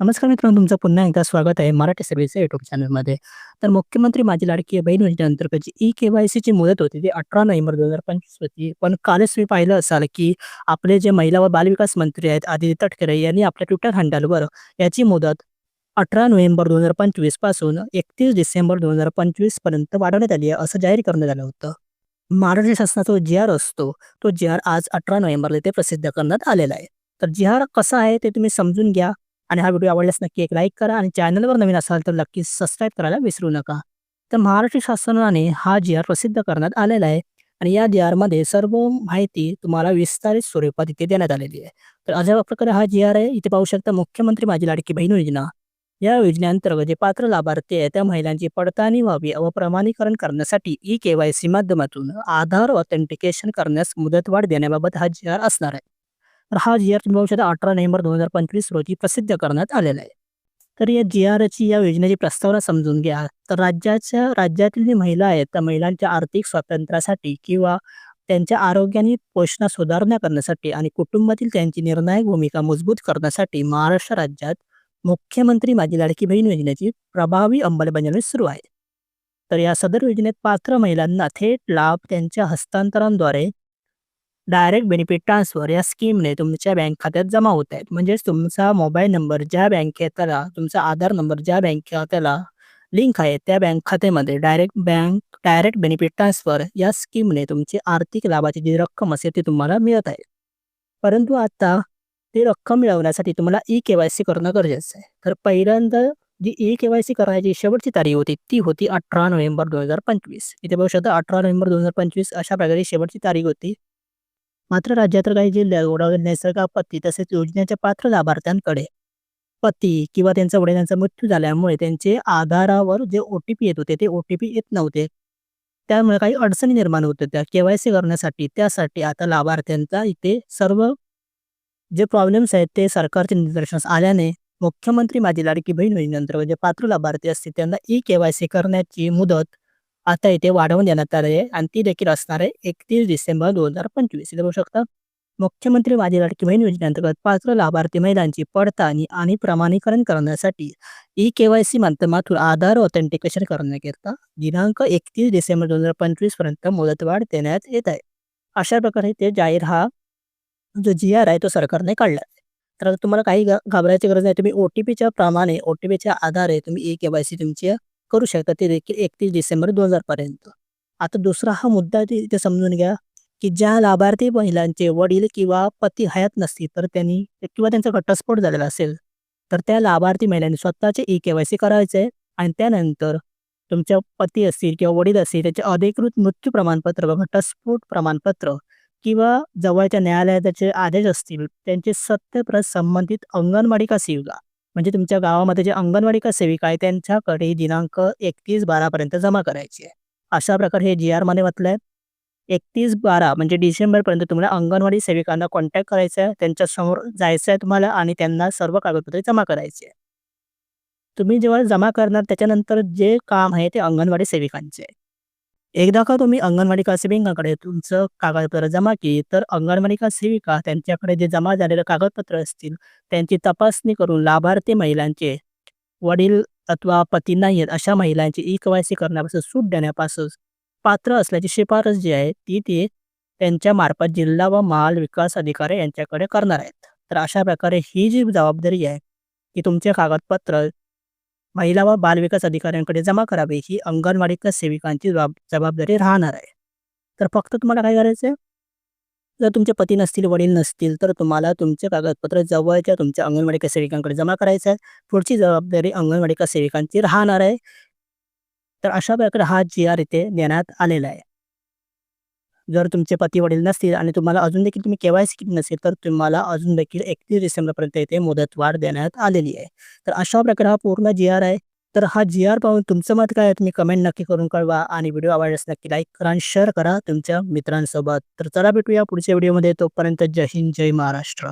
नमस्कार मित्रांनो, तुमचं पुन्हा एकदा स्वागत आहे मराठी सर्व्हिसच्या यूट्यूब चॅनलमध्ये. तर मुख्यमंत्री माझी लाडकी बहीण योजनेअंतर्गत जी ई-के-वाय-सीची मुदत होती ती 18 नोव्हेंबर 2025 होती. पण कालच मी पाहिलं असाल, की आपले जे महिला व बालविकास मंत्री आहेत आदित्य तटकरे यांनी आपल्या ट्विटर हँडलवर याची मुदत 18 नोव्हेंबर 2025 पासून 31 डिसेंबर 2025 पर्यंत वाढवण्यात आली आहे, असं जाहीर करण्यात आलं होतं. महाराष्ट्र शासनाचा जो जी-आर असतो, तो जी-आर आज 18 नोव्हेंबरला ते प्रसिद्ध करण्यात आलेला आहे. तर जी-आर कसा आहे ते तुम्ही समजून घ्या आणि हा व्हिडिओ आवडल्यास नक्की एक लाईक करा आणि चॅनलवर नवीन असाल तर नक्की सबस्क्राईब करायला विसरू नका. तर महाराष्ट्र शासनाने हा जी-आर प्रसिद्ध करण्यात आलेला आहे आणि या जी-आरमध्ये सर्व माहिती तुम्हाला विस्तारित स्वरूपात इथे देण्यात आलेली आहे. तर अशा प्रकारे हा जी-आर आहे. इथे पाहू शकता मुख्यमंत्री माझी लाडकी बहीण योजना. या योजनेअंतर्गत जे पात्र लाभार्थी आहे त्या महिलांची पडताळणी व्हावी व प्रमाणीकरण करण्यासाठी ई के माध्यमातून आधार ऑथेंटिकेशन करण्यास मुदतवाढ देण्याबाबत हा जी-आर असणार आहे. तर हा जी-आर तुम्ही शकता 18 नोव्हेंबर 2025 रोजी प्रसिद्ध करण्यात आलेला आहे. तर या जी-आरची या योजनेची प्रस्तावना समजून घ्या. तर राज्याच्या राज्यातील जी महिला आहेत त्या महिलांच्या आर्थिक स्वातंत्र्यासाठी किंवा त्यांच्या आरोग्य आणि सुधारणा करण्यासाठी आणि कुटुंबातील त्यांची निर्णायक भूमिका मजबूत करण्यासाठी महाराष्ट्र राज्यात मुख्यमंत्री माझी लाडकी बहीण योजनेची प्रभावी अंमलबजावणी सुरू आहे. तर या सदर योजनेत पात्र महिलांना थेट लाभ त्यांच्या हस्तांतरणाद्वारे डायरेक्ट बेनिफिट ट्रान्सफर या स्कीमने तुमच्या बँक खात्यात जमा होत आहेत. म्हणजेच तुमचा मोबाईल नंबर ज्या बँक खात्याला तुमचा आधार नंबर ज्या बँक खात्याला लिंक आहे त्या बँक खात्यामध्ये direct bank direct benefit transfer या स्कीमने तुमची आर्थिक लाभाची जी रक्कम असेल ती तुम्हाला मिळत आहे. परंतु आता ती रक्कम मिळवण्यासाठी तुम्हाला ई-के-वाय-सी करणं गरजेचं आहे. तर पहिल्यांदा जी ई-के-वाय-सी करायची शेवटची तारीख होती ती होती 18 नोव्हेंबर 2025. इथे बघू शकता 18 नोव्हेंबर 2025 अशा प्रकारे शेवटची तारीख होती. मात्र राज्यातील काही जिल्ह्यात ओढावलेल्या नैसर्गिक आपत्ती तसेच योजनेच्या पात्र लाभार्थ्यांकडे पती किंवा त्यांच्या वडिलांचा मृत्यू झाल्यामुळे त्यांचे आधारावर जे ओ-टी-पी येत होते ते ओ-टी-पी येत नव्हते. त्यामुळे काही अडचणी निर्माण होत होत्या के-वाय-सी करण्यासाठी. त्यासाठी आता लाभार्थ्यांचा इथे सर्व जे प्रॉब्लेम्स आहेत ते सरकारच्या निदर्शनास आल्याने मुख्यमंत्री माझी लाडकी बहीण योजनेअंतर्गत जे पात्र लाभार्थी असतील त्यांना ई-के-वाय-सी करण्याची मुदत आता इथे वाढवून देण्यात आली आहे आणि ती देखील असणार आहे 31 डिसेंबर 2025. इथे बघू शकता मुख्यमंत्री माझी लाडकी बहीण योजनेअंतर्गत पात्र लाभार्थी महिलांची पडताळणी आणि प्रमाणीकरण करण्यासाठी ई-के-वाय-सी माध्यमातून आधार ऑथेंटिकेशन करण्याकरिता दिनांक 31 डिसेंबर 2025 पर्यंत मुदतवाढ देण्यात येत आहे. अशा प्रकारे ते जाहीर हा जो जी-आर आहे तो सरकारने काढला आहे. तर तुम्हाला काही घाबरायची गरज नाही. तुम्ही ओ-टी-पीच्या प्रमाणे ओ-टी-पीच्या आधारे तुम्ही ई-के-वाय-सी तुमची करू शकता ते देखील 31 डिसेंबर दोन पर्यंत. आता दुसरा हा मुद्दा इथे समजून घ्या, की ज्या लाभार्थी महिलांचे वडील किंवा पती हयात नसतील तर त्यांनी किंवा त्यांचा घटस्फोट झालेला असेल, तर त्या लाभार्थी महिलांनी स्वतःचे ई-के-वाय-सी आहे आणि त्यानंतर तुमच्या पती असतील किंवा वडील असतील त्याचे अधिकृत मृत्यू प्रमाणपत्र व घटस्फोट प्रमाणपत्र किंवा जवळच्या न्यायालयाचे आदेश असतील त्यांचे सत्यप्रत संबंधित अंगणवाडी का सेवा म्हणजे तुमच्या गावामध्ये जे अंगणवाडी का सेविका आहे त्यांच्याकडे दिनांक 31/12 पर्यंत जमा करायची आहे. अशा प्रकारे हे जी-आरमध्ये म्हटलं आहे. 31/12 म्हणजे डिसेंबरपर्यंत तुम्हाला अंगणवाडी सेविकांना कॉन्टॅक्ट करायचा आहे. त्यांच्यासमोर जायचं आहे तुम्हाला आणि त्यांना सर्व कागदपत्रे जमा करायची आहे. तुम्ही जेव्हा जमा करणार त्याच्यानंतर जे काम आहे ते अंगणवाडी सेविकांचे आहे. एकदा का तुम्ही अंगणवाडी का सेविकांकडे तुमचं कागदपत्र जमा केली तर अंगणवाडी का सेविका त्यांच्याकडे जे जमा झालेलं कागदपत्र असतील त्यांची तपासणी करून लाभार्थी महिलांचे वडील अथवा पती नाही आहेत अशा महिलांची ई-के-वाय-सी करण्यापासून सूट देण्यापासून पात्र असल्याची शिफारस जी आहे ती ते त्यांच्या मार्फत जिल्हा व माल विकास अधिकारी यांच्याकडे करणार आहेत. तर अशा प्रकारे ही जी जबाबदारी आहे की तुमचे कागदपत्र महिला व बालविकास अधिकाऱ्यांकडे जमा करावी ही अंगणवाडी का सेविकांची जबाब जबाबदारी राहणार आहे. तर फक्त तुम्हाला काय करायचं आहे? जर तुमचे पती नसतील, वडील नसतील तर तुम्हाला तुमचे कागदपत्र जवळच्या तुमच्या अंगणवाडी सेविकांकडे जमा करायचं आहे. पुढची जबाबदारी अंगणवाडी का सेविकांची राहणार आहे. तर अशा प्रकारे हा जी-आर इथे देण्यात आलेला आहे. जर तुमचे पती वडील नसतील आणि तुम्हाला अजून देखील तुम्ही केवायसी किती केली नसेल तर तुम्हाला अजून देखील 31 डिसेंबरपर्यंत इथे मुदतवाढ देण्यात आलेली आहे. तर अशा प्रकारे हा पूर्ण जी-आर आहे. तर हा जी-आर पाहून तुमचं मत काय आहे तुम्ही कमेंट नक्की करून कळवा आणि व्हिडिओ आवडल्यास नक्की लाईक करा आणि शेअर करा तुमच्या मित्रांसोबत. तर चला भेटूया पुढच्या व्हिडिओमध्ये. तोपर्यंत जय हिंद, जय महाराष्ट्र.